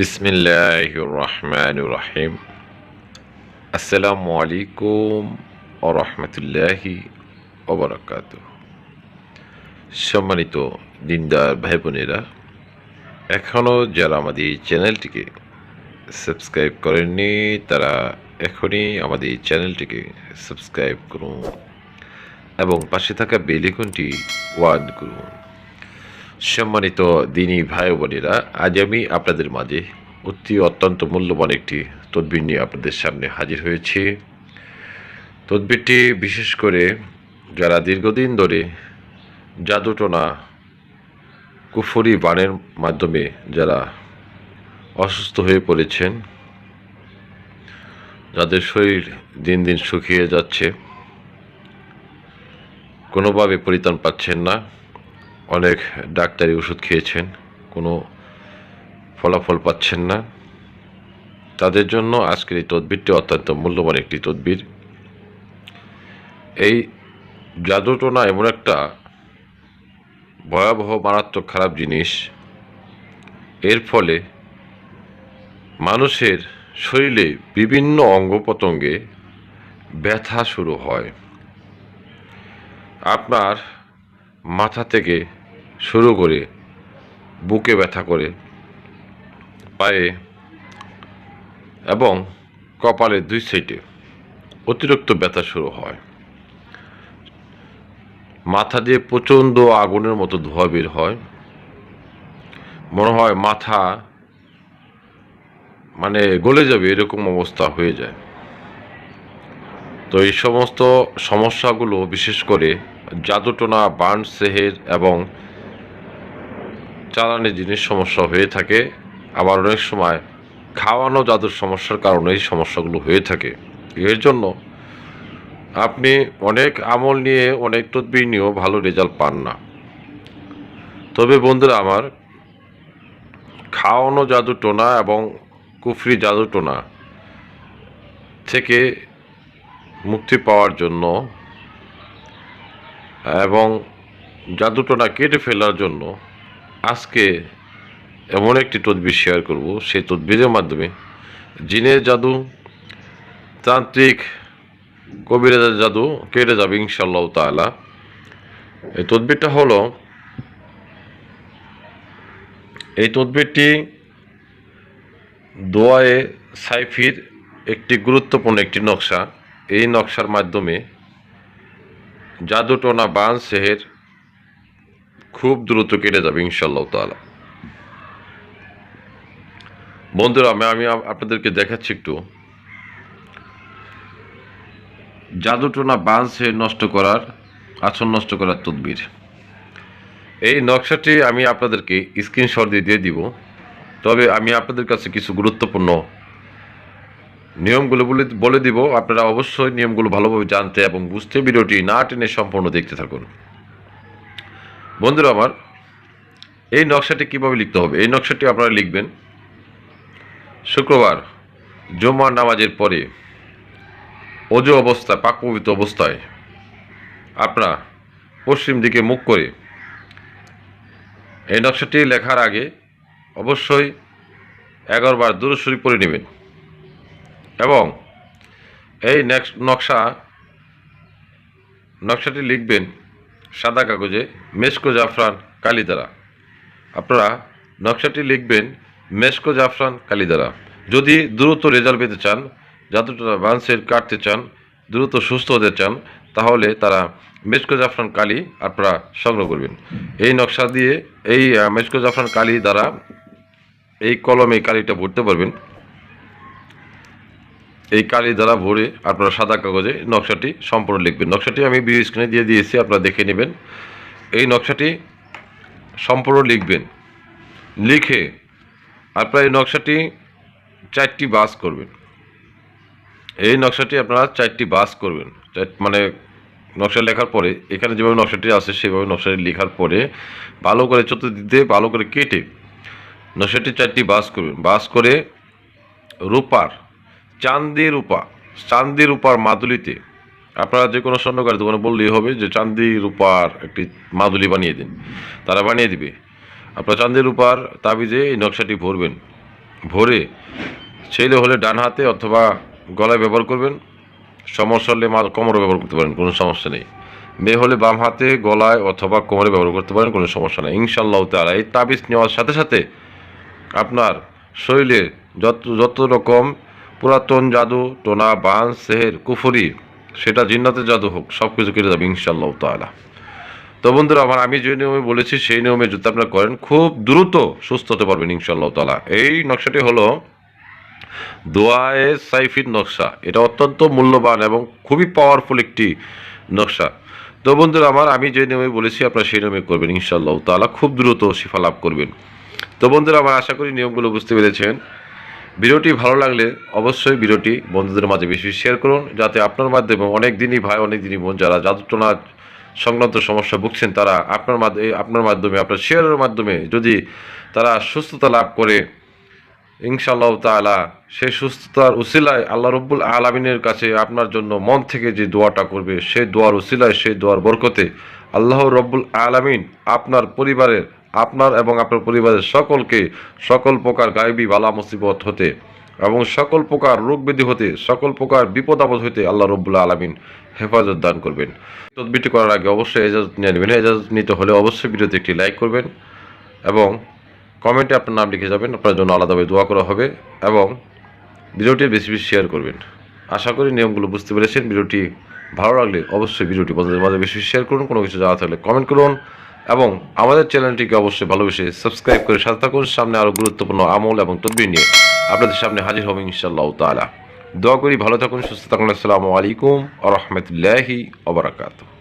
বিসমিল্লাহ রহমান রহিম আসসালামু আলাইকুম ও রহমতুল্লাহি ওবরাকাত সম্মানিত দিনদার ভাই বোনেরা এখনও যারা আমাদের চ্যানেলটিকে সাবস্ক্রাইব করেননি, তারা এখনই আমাদের চ্যানেলটিকে সাবস্ক্রাইব করুন এবং পাশে থাকা বেলিকনটি ওয়ান করুন। সম্মানিত দিনী ভাই বোনেরা, আজ আমি আপনাদের মাঝে অতি অত্যন্ত মূল্যবান একটি তদবির নিয়ে আপনাদের সামনে হাজির হয়েছি। তদবিরটি বিশেষ করে যারা দীর্ঘদিন ধরে জাদুটোনা কুফরি বানের মাধ্যমে যারা অসুস্থ হয়ে পড়েছেন, যাদের শরীর দিন দিন শুকিয়ে যাচ্ছে, কোনোভাবে পরিত্রাণ পাচ্ছেন না অনেক ডাক্তারি ওষুধ খেয়েছেন, কোনো ফলাফল পাচ্ছেন না। তাদের জন্য আজকের এই তদবিরটি অত্যন্ত মূল্যবান একটি তদবির। এই জাদুটোনা এমন একটা ভয়াবহ, মারাত্মক খারাপ জিনিস। এর ফলে মানুষের শরীরে বিভিন্ন অঙ্গ প্রত্যঙ্গে ব্যথা শুরু হয়। আপনার মাথা থেকে শুরু করে, বুকে ব্যথা করে, পায়ে এবং কপালের দুই সাইডে অতিরিক্ত ব্যথা শুরু হয়। মাথা দিয়ে প্রচণ্ড আগুনের মতো ধোয়া বের হয়। মনে হয় মাথা মানে গলে যাবে, এরকম অবস্থা হয়ে যায়। তো এই সমস্ত সমস্যাগুলো বিশেষ করে জাদুটোনা বার্ন সেহের এবং চালানি জিনিস সমস্যা হয়ে থাকে। আবার অনেক সময় খাওয়ানো জাদুর সমস্যার কারণে এই সমস্যাগুলো হয়ে থাকে। এর জন্য আপনি অনেক আমল নিয়ে অনেক তদবির নিয়েও ভালো রেজাল্ট পান না। তবে বন্ধুরা আমার, খাওয়ানো জাদু টোনা এবং কুফরি জাদু টোনা থেকে মুক্তি পাওয়ার জন্য এবং জাদুটোনা কেটে ফেলার জন্য আজকে এমন একটি তদবির শেয়ার করব, সেই তদবিরের মাধ্যমে জিনের জাদু, তান্ত্রিক কবিরাজের জাদু কেটে যাবে ইনশাল্লাহ তালা এই তদবিরটা হলো, এই তদবিরটি দোয়ায়ে সাইফির একটি গুরুত্বপূর্ণ একটি নকশা। এই নকশার মাধ্যমে জাদুটোনা বান সেহের খুব দ্রুত কেটে যাবে ইনশাল্লাহ তালা বন্ধুরা, আমি আমি আপনাদেরকে দেখাচ্ছি একটু। জাদুটোনা সেহের নষ্ট করার আসন নষ্ট করার তদবির। এই নকশাটি আমি আপনাদেরকে স্ক্রিনশট দিয়ে দিয়ে দিব। তবে আমি আপনাদের কাছে কিছু গুরুত্বপূর্ণ নিয়মগুলো বলে বলে দিব। আপনারা অবশ্যই নিয়মগুলো ভালোভাবে জানতে এবং বুঝতে ভিডিওটি না টেনে সম্পূর্ণ দেখতে থাকুন। বন্ধুরা আমার, এই নকশাটি কীভাবে লিখতে হবে? এই নকশাটি আপনারা লিখবেন। শুক্রবার জমা নামাজের পরে অজু অবস্থায় পাকপবিত অবস্থায় আপনারা পশ্চিম দিকে মুখ করে এই নকশাটি লেখার আগে অবশ্যই এগারো বার দূরস্বরী পড়ে নেবেন এবং এই নকশা নকশাটি লিখবেন সাদা কাগজে মেসকো জাফরান কালি দ্বারা আপনারা নকশাটি লিখবেন মেসকো জাফরান কালিদারা। যদি দ্রুত রেজাল্ট পেতে চান, যতটা বান্সের কাটতে চান, দ্রুত সুস্থ হতে চান, তাহলে তারা মেসকো জাফরান কালি আপনারা সংগ্রহ করবেন। এই নকশা দিয়ে এই মেসকো জাফরান কালি দ্বারা এই কলমে কালিটা ভরতে পারবেন। এই কালি দ্বারা ভরে আপনারা সাদা কাগজে নকশাটি সম্পূর্ণ লিখবেন। নকশাটি আমি ভিডিও স্ক্রিনে দিয়ে দিয়েছি, আপনারা দেখে নেবেন। এই নকশাটি সম্পূর্ণ লিখবেন। লিখে আপনারা এই নকশাটি চারটি বাস করবেন। এই নকশাটি আপনারা চারটি বাস করবেন। মানে নকশা লেখার পরে, এখানে যেভাবে নকশাটি আছে, সেভাবে নকশাটি লেখার পরে ভালো করে চতুর্দিকে ভালো করে কেটে নকশাটি চারটি বাস করবেন। বাস করে রূপার চান্দি রূপা, চান্দি রূপার মাদুলিতে। আপনারা যে কোনো স্বর্ণকার দোকানে বললেই হবে যে চান্দি রূপার একটি মাদুলি বানিয়ে দিন। তারা বানিয়ে দিবে। আপনার চান্দি রূপার তাবিজে এই নকশাটি ভরবেন। ভরে ছেলে হলে ডান হাতে অথবা গলায় ব্যবহার করবেন। সমস্যা হলে মা কোমরে ব্যবহার করতে পারেন, কোনো সমস্যা নেই। মেয়ে হলে বাম হাতে গলায় অথবা কোমরে ব্যবহার করতে পারেন, কোনো সমস্যা নেই। ইনশাল্লাহ তালা এই তাবিজ নেওয়ার সাথে সাথে আপনার শরীরে যত যত রকম পুরাতন জাদু, টোনা, বান, সেহের, কুফরি, সেটা জিন্নাতের জাদু হোক সব কিছু কেটে যাবে ইনশাল্লাহ তালা তো বন্ধুরা, আমার আমি যে নিয়মে বলেছি, সেই নিয়মে যদি আপনারা করেন, খুব দ্রুত সুস্থ হতে পারবেন ইনশাল্লাহ তালা এই নকশাটি হলো দোয়ায়ে সাইফির নকশা। এটা অত্যন্ত মূল্যবান এবং খুবই পাওয়ারফুল একটি নকশা। তো বন্ধুরা, আমার আমি যে নিয়মে বলেছি, আপনারা সেই নিয়মে করবেন ইনশাল্লাহ তালা খুব দ্রুত শিফা লাভ করবেন। তো বন্ধুরা, আমার আশা করি নিয়মগুলো বুঝতে পেরেছেন। ভিডিওটি ভালো লাগলে অবশ্যই ভিডিওটি বন্ধুদের মাঝে বেশি শেয়ার করুন, যাতে আপনার মাধ্যমে অনেক দিনই ভাই, অনেক দিনই বোন যারা জাদুটনা সংক্রান্ত সমস্যা ভুগছেন, তারা আপনার মাধ্যমে আপনার মাধ্যমে, আপনার শেয়ারের মাধ্যমে যদি তারা সুস্থতা লাভ করে, ইনশাআল্লাহ তাআলা সেই সুস্থতার উসিলায় আল্লাহ রব্বুল আলমিনের কাছে আপনার জন্য মন থেকে যে দোয়াটা করবে, সেই দোয়ার উসিলায়, সেই দোয়ার বরকতে আল্লাহ রব্বুল আলামিন আপনার পরিবারের আপনার এবং আপনার পরিবারের সকলকে সকল প্রকার গায়েবী বালা মুসিবত হতে এবং সকল প্রকার রোগ ব্যাধি হতে, সকল প্রকার বিপদ আপদ হতে আল্লাহ রব্বুল আলমিন হেফাজত দান করবেন। তদবিরটি করার আগে অবশ্যই এজাজত নিয়ে নেবেন। এজাজত নিতে হলে অবশ্যই ভিডিওতে একটি লাইক করবেন এবং কমেন্টে আপনার নাম লিখে যাবেন। আপনার জন্য আলাদাভাবে দোয়া করা হবে এবং ভিডিওটি বেশি বেশি শেয়ার করবেন। আশা করি নিয়মগুলো বুঝতে পেরেছেন। ভিডিওটি ভালো লাগলে অবশ্যই ভিডিওটি বন্ধুদের মাঝে বেশি বেশি শেয়ার করুন। কোনো কিছু জানা থাকলে কমেন্ট করুন। এবং আমাদের চ্যানেলটিকে অবশ্যই ভালোবেসে সাবস্ক্রাইব করে সাথে থাকুন। সামনে আরও গুরুত্বপূর্ণ আমল এবং তদবির নিয়ে আপনাদের সামনে হাজির হবেন ইনশাআল্লাহ তালা দোয়া করি ভালো থাকুন, সুস্থ থাকুন। আসসালামু আলাইকুম আ রহমতুল্লাহি ওবরাকাতুহ